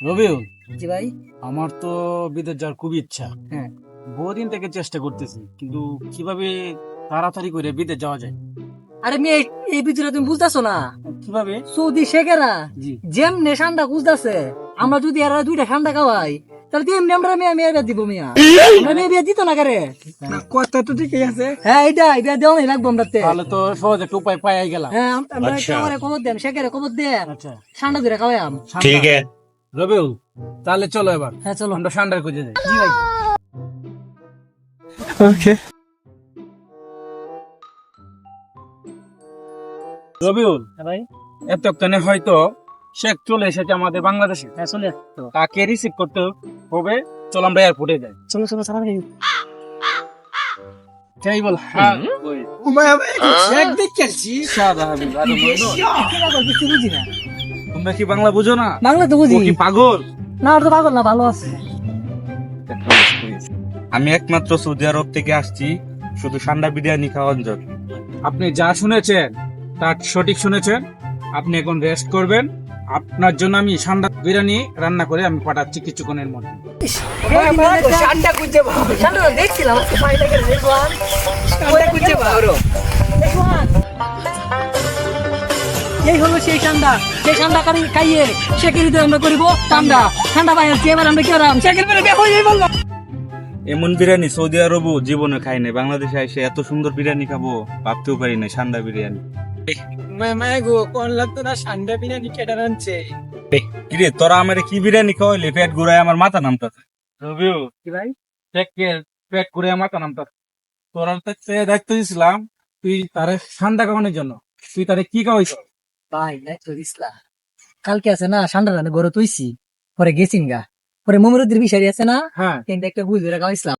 রবিউল জি ভাই। আমার তো বিদেশ যাওয়ার খুবই ইচ্ছা। হ্যাঁ। বহুদিন থেকে চেষ্টা করতেছি কিন্তু কীভাবে তাড়াতাড়ি করে বিদেশ যাওয়া যায়? আরে মেয়ে এই ভিতরে তুমি বুঝতেছো না? কীভাবে? সৌদি শেখেরা জি। যেমনে ঠান্ডা বুঝতেছে আমরা যদি এরা দুইটা ঠান্ডা খাওয়াই তাহলে তো এমনি আমরা মেয়ে মেয়ে বিয়া দিব মিয়া। আমরা মেয়ে বিয়া দিত না কারে? কথা তো ঠিকই আছে। হ্যাঁ বিয়া দেওয়া নাই লাগবো আমরা তাহলে তো সহজ একটা উপায় পাই গেলাম। হ্যাঁ আমরা খাবারে খবর দেন শেখেরে খবর দেন। আচ্ছা। ঠান্ডা ধরে ঠিক আছে। রবিউল তাহলে চলো এবার। হ্যাঁ চলো। আমরা সান্ডার খুঁজে যাই। জি ভাই? ওকে রবিউল হ্যাঁ ভাই। এতক্ষণে হয়তো শেখ চলে এসেছে আমাদের বাংলাদেশে। হ্যাঁ চলে তো। তাকে রিসিভ করতে হবে চল আমরা এয়ারপোর্টে যাই। চলো চলো চলো ভাই। যাই বল হ্যাঁ শেখ দেখছি সাদা মজনু। কিছু বুঝি না তোমরা কি বাংলা বুঝো না? বাংলা তো বুঝি। কি পাগল? না ওর তো পাগল না ভালো আছে। আমি একমাত্র সৌদি আরব থেকে আসছি শুধু সান্ডা বিরিয়ানি খাওয়ার জন্য। আপনি যা শুনেছেন তার সঠিক শুনেছেন আপনি এখন রেস্ট করবেন। আপনার জন্য আমি সান্ডা বিরিয়ানি রান্না করে আমি পাঠাচ্ছি কিছুক্ষণের মধ্যে। ঠান্ডা ঠান্ডা দেখছিলাম। ঠান্ডা এই হলো সেই ঠান্ডা সেই ঠান্ডা কারি খাইয়ে হৃদয় আমরা করিব? ঠান্ডা ঠান্ডা পাই আছি এবার আমরা কি বলব এমন বিরিয়ানি সৌদি আরবও জীবনে খাই নাই। বাংলাদেশে এসে এত সুন্দর বিরিয়ানি খাব ভাবতেও পারি না সান্ডা বিরিয়ানি। গো কোন লাগতো না ঠান্ডা বিরিয়ানি কেটে আনছে? কিরে তোরা আমার কি বিরিয়ানি খাওয়াইলে? পেট ঘুরায় আমার মাথা নামতাছে। রবিউ কি ভাই? পেট করে আমার নাম তার তোর কাছে দায়িত্ব দিয়েছিলাম তুই তারে ঠান্ডা খাওয়ানোর জন্য। তুই তারে কি খাওয়াইছ? ভাই দায়িত্ব দিসলা কালকে আছে না ঠান্ডা রানে গরু তুইছি পরে গেছিন গা। পরে মমরুদ্দির বিষয় আছে না হ্যাঁ। কিন্তু একটা বুঝ ধরে খাওয়াইছিলাম!